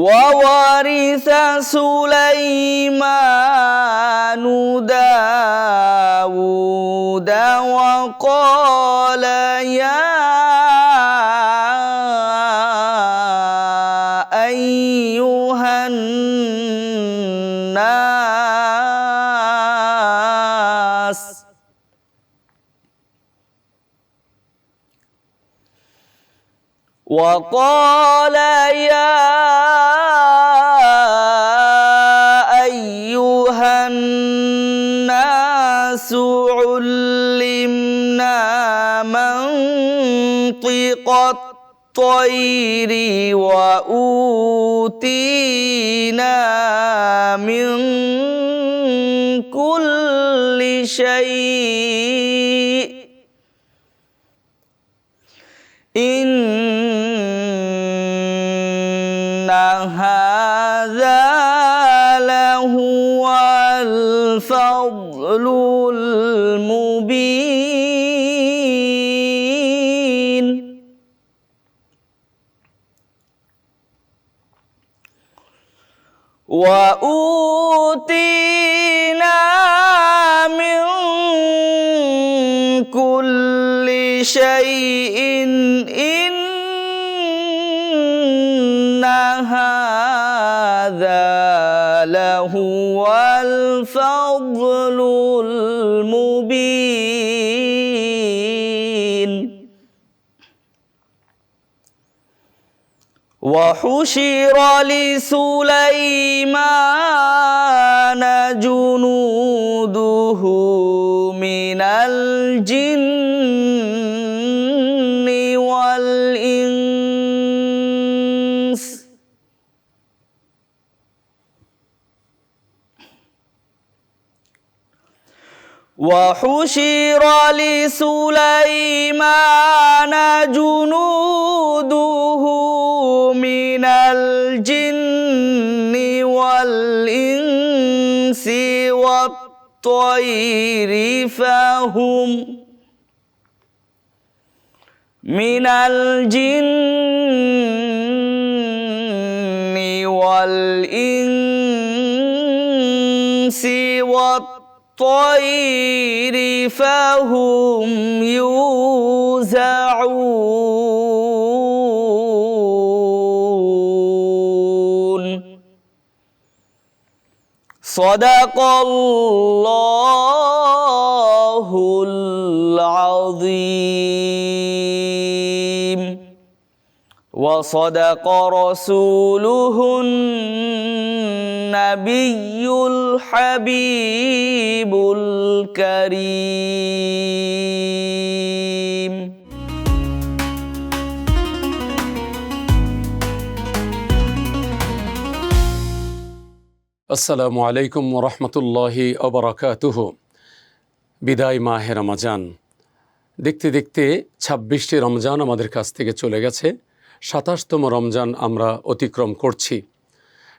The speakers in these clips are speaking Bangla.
وورث سليمان داود وقال يا أيها الناس وقال يا منطق الطير وأوتينا من كل شيء إن هذا لهو الفضل وأوتينا من كل شيء إن هذا لهو الفضل المبين. وحشر لسليمان جنوده من الجن وحشر لسليمان جنوده من الجن والإنس والطير فهم من الجن والإنس والطير فهم يوزعون صدق الله العظيم وصدق رسوله নাবিয়ুল হাবিবুল করিম আসসালামু আলাইকুম রহমতুল্লাহি অবরাকাতুহ বিদায় মাহে রমাজান। দেখতে দেখতে ছাব্বিশটি রমজান আমাদের কাছ থেকে চলে গেছে। সাতাশতম রমজান আমরা অতিক্রম করছি।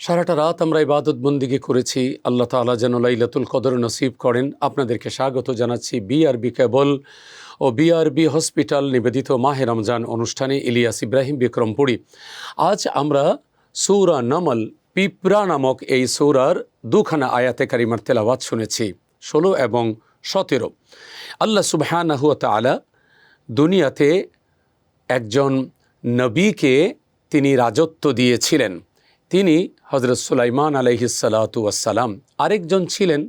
সারাটা রাত আমরা ইবাদত বন্দিগি করেছি। আল্লাহ তাআলা যেন লাইলাতুল কদর নসিব করেন। আপনাদেরকে স্বাগত জানাচ্ছি বিআরবি কেবল ও বিআরবি হসপিটাল নিবেদিত মাহে রমজান অনুষ্ঠানে ইলিয়াস ইব্রাহিম বিক্রমপুরী। আজ আমরা সৌরা নমল পিপরা নামক এই সৌরার দুখানা আয়াতে কারিমার তেলাওয়াত শুনেছি, ষোলো এবং সতেরো। আল্লাহ সুবহানাহু ওয়া তাআলা দুনিয়াতে একজন নবীকে তিনি রাজত্ব দিয়েছিলেন। তিনি হজরত সুলাইমান আলহিসাল্লাতু আসসালাম আরেকজন ছিলেন,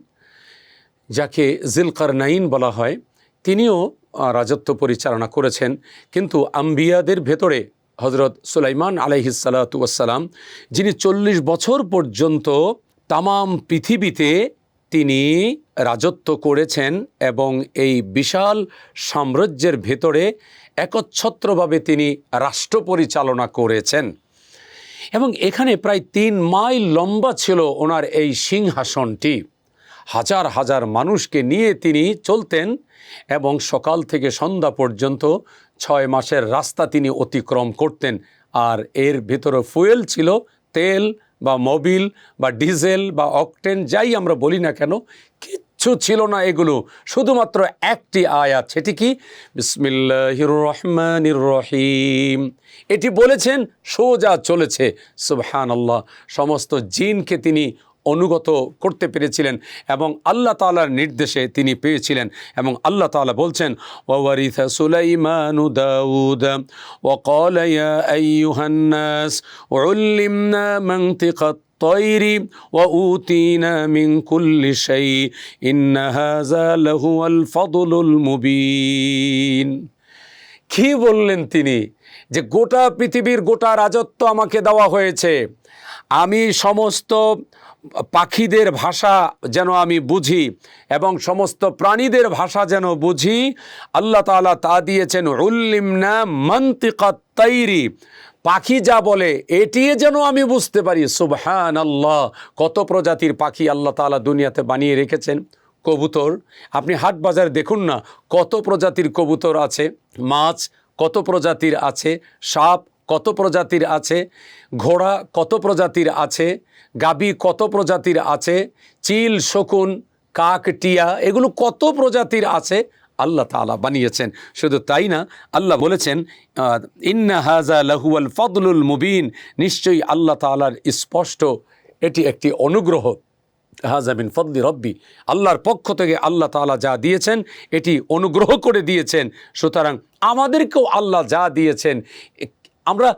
যাকে জিলকারনাইন বলা হয়। তিনিও রাজত্ব পরিচালনা করেছেন, কিন্তু আম্বিয়াদের ভেতরে হজরত সুলাইমান আলহিসাল্লাতু আসসালাম যিনি চল্লিশ বছর পর্যন্ত তামাম পৃথিবীতে তিনি রাজত্ব করেছেন এবং এই বিশাল সাম্রাজ্যের ভেতরে একচ্ছত্রভাবে তিনি রাষ্ট্র পরিচালনা করেছেন। এবং এখানে প্রায় তিন মাইল লম্বা ছিল ওনার এই সিংহাসনটি। হাজার হাজার মানুষকে নিয়ে তিনি চলতেন এবং সকাল থেকে সন্ধ্যা পর্যন্ত ছয় মাসের রাস্তা তিনি অতিক্রম করতেন। আর এর ভেতরে ফুয়েল ছিল, তেল বা মোবিল বা ডিজেল বা অকটেন, যাই আমরা বলি না কেন কিচ্ছু ছিল না এগুলো। শুধুমাত্র একটি আয়াত, সেটি কি? বিসমিল্লাহির রহমানির রহিম এটি বলেছেন, সোজা চলেছে। সুবহান আল্লাহ সমস্ত জিনকে তিনি অনুগত করতে পেরেছিলেন এবং আল্লাহ তালার নির্দেশে তিনি পেয়েছিলেন এবং আল্লাহ তালা বলছেন ওয়ারিথা সুলাইমানু দাউদ ওয়া ক্বালা ইয়া আইয়ুহান নাস, উল্লিমনা মানতিকাত তৈরি ও উতিনা মিন কুল্লি শাই ইন্না হাযা লাহু আল মুবিন কি বললেন তিনি? যে গোটা পৃথিবীর গোটা রাজত্ব আমাকে দেওয়া হয়েছে। আমি সমস্ত পাখিদের ভাষা যেন আমি বুঝি এবং সমস্ত প্রাণীদের ভাষা যেন বুঝি। আল্লাহ তালা তা দিয়েছেন, উল্লিমনা মন্তিকা তৈরি পাখি যা বলে এটি যেন আমি বুঝতে পারি সুবহান আল্লাহ কত প্রজাতির পাখি আল্লাহ তাআলা দুনিয়াতে বানিয়ে রেখেছেন। কবুতর, আপনি হাট বাজারে দেখুন না, কত প্রজাতির কবুতর আছে, মাছ কত প্রজাতির আছে, সাপ কত প্রজাতির আছে, ঘোড়া কত প্রজাতির আছে, গাবি কত প্রজাতির আছে, চিল, শকুন, কাক, টিয়া, এগুলো কত প্রজাতির আছে আল্লাহ তাআলা বানিয়েছেন। শুধু তাই না, আল্লাহ বলেছেন ইন্না হাজা লাহুয়াল ফদলুল মুবিন। নিশ্চয়ই আল্লাহ তাআলার স্পষ্ট এটি একটি অনুগ্রহ। হাজামিন ফদলি রব্বি। আল্লাহর পক্ষ থেকে আল্লাহ তাআলা যা দিয়েছেন, এটি অনুগ্রহ করে দিয়েছেন। সুতরাং আমাদেরকেও আল্লাহ যা দিয়েছেন আমরা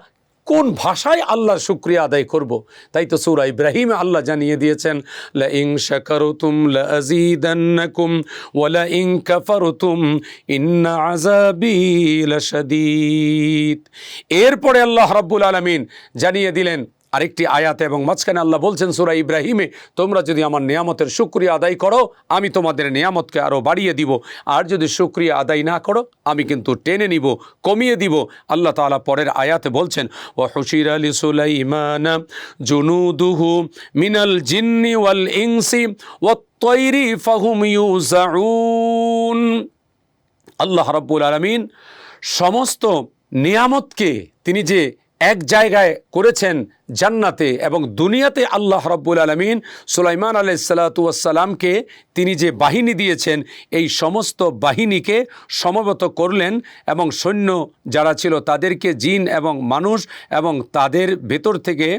কোন ভাষায় আল্লাহর শুক্রিয়া আদায় করব? তাই তো সুরা ইব্রাহিম আল্লাহ জানিয়ে দিয়েছেন লা ইং শাকারতুম লা আযীদান্নাকুম ওয়া লা ইং কাফারতুম ইন্না আযাবি এরপরে আল্লাহ রাব্বুল আলামিন জানিয়ে দিলেন আরেকটি আয়াত এবং মাঝখানে আল্লাহ বলছেন, সুরা ইব্রাহিমে, তোমরা যদি আমার নিয়ামতের শুক্রিয়া আদায় করো, আমি তোমাদের নিয়ামতকে আরও বাড়িয়ে দিব। আর যদি শুক্রিয়া আদায় না করো, আমি কিন্তু টেনে নিব, কমিয়ে দিব। আল্লাহ তাআলা পরের আয়াতে বলছেন ও হুশির আলী সুলাইমান জুনুদুহু মিনাল জিন্নি ওয়াল ইনসি ও তৈরি ফাহুম ইউজাউন আল্লাহ রাব্বুল আলামিন সমস্ত নিয়ামতকে তিনি যে এক জায়গায় করেছেন জান্নাতে এবং দুনিয়াতে আল্লাহ রাব্বুল আলমিন সুলাইমান আলাইসাল্লাতুয়াসাল্লামকে তিনি যে বাহিনী দিয়েছেন, এই সমস্ত বাহিনীকে সমবেত করলেন এবং সৈন্য যারা ছিল তাদেরকে জিন এবং মানুষ এবং তাদের ভেতর থেকে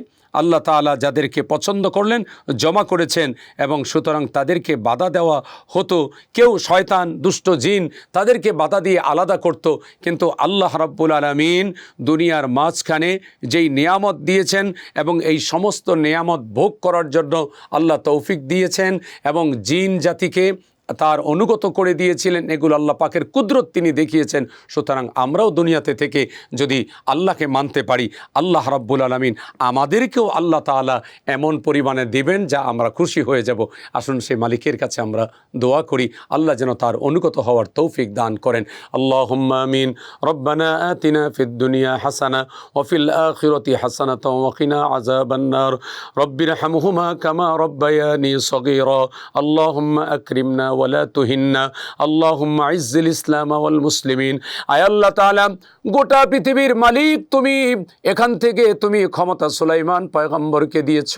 আল্লাহ তাআলা যাদেরকে পছন্দ করলেন জমা করেছেন এবং সুতরাং তাদেরকে বাধা দেওয়া হতো। কেউ শয়তান, দুষ্ট জিন তাদেরকে বাধা দিয়ে আলাদা করত, কিন্তু আল্লাহ রাব্বুল আলমিন দুনিয়ার মাঝখানে যেই নিয়ামত দিয়েছেন এবং এই সমস্ত নেয়ামত ভোগ করার জন্য আল্লাহ তৌফিক দিয়েছেন এবং জিন জাতিকে তার অনুগত করে দিয়েছিলেন, এগুলো আল্লাহ পাকের কুদরত তিনি দেখিয়েছেন। সুতরাং আমরাও দুনিয়াতে থেকে যদি আল্লাহকে মানতে পারি, আল্লাহ রাব্বুল আলমিন আমাদেরকেও আল্লাহ তাআলা এমন পরিমাণে দেবেন যা আমরা খুশি হয়ে যাব। আসুন সেই মালিকের কাছে আমরা দোয়া করি, আল্লাহ যেন তার অনুগত হওয়ার তৌফিক দান করেন। আল্লাহ আমিন। রব্বানা আতিনা ফিদ দুনিয়া হাসানা ওফিল আখিরতি হাসানা ওয়াকিনা আযাবান্নার। রব্বির হামহুমা কামা রব্বায়ানি সগীরা। আল্লাহুম্মা আকরিমনা ওয়ালা তুহিন্না। আল্লাহুম্মা ইজ্জিল ইসলাম ওয়াল মুসলিমিন। আয় আল্লাহ তাআলা, গোটা পৃথিবীর মালিক তুমি, এখান থেকে তুমি ক্ষমতা সুলাইমান পয়গম্বরকে দিয়েছ,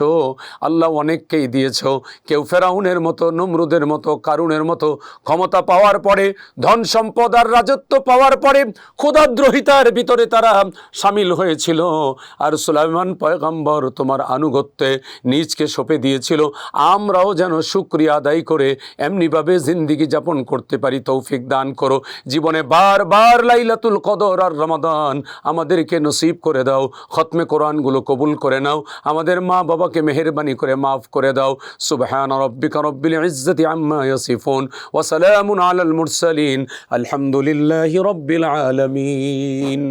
আল্লাহ অনেককেই দিয়েছ। কেউ ফেরাউনের মতো, নমরুদের মতো, কারুনের মতো ক্ষমতা পাওয়ার পরে, ধন সম্পদ আর রাজত্ব পাওয়ার পরে ক্ষুধাদ্রোহিতার ভিতরে তারা সামিল হয়েছিল। আর সুলাইমান পয়গম্বর তোমার আনুগত্যে নিজকে সঁপে দিয়েছিল। আমরাও যেন শুক্রিয়া আদায় করে, এমনিভাবে জিন্দিগি যাপন করতে পারি, তৌফিক দান করো। জীবনে বারবার লাইলাতুল কদর আর রমাদান আমাদেরকে নসিব করে দাও, খতমে কোরআনগুলো কবুল করে নাও, আমাদের মা বাবাকে মেহেরবানি করে মাফ করে দাও। সুবহান রব্বিকা রব্বিল ইজ্জতি আম্মা ইয়াসিফুন, ওয়া সালামুন আলাল মুরসালিন, আলহামদুলিল্লাহি রব্বিল আলামিন।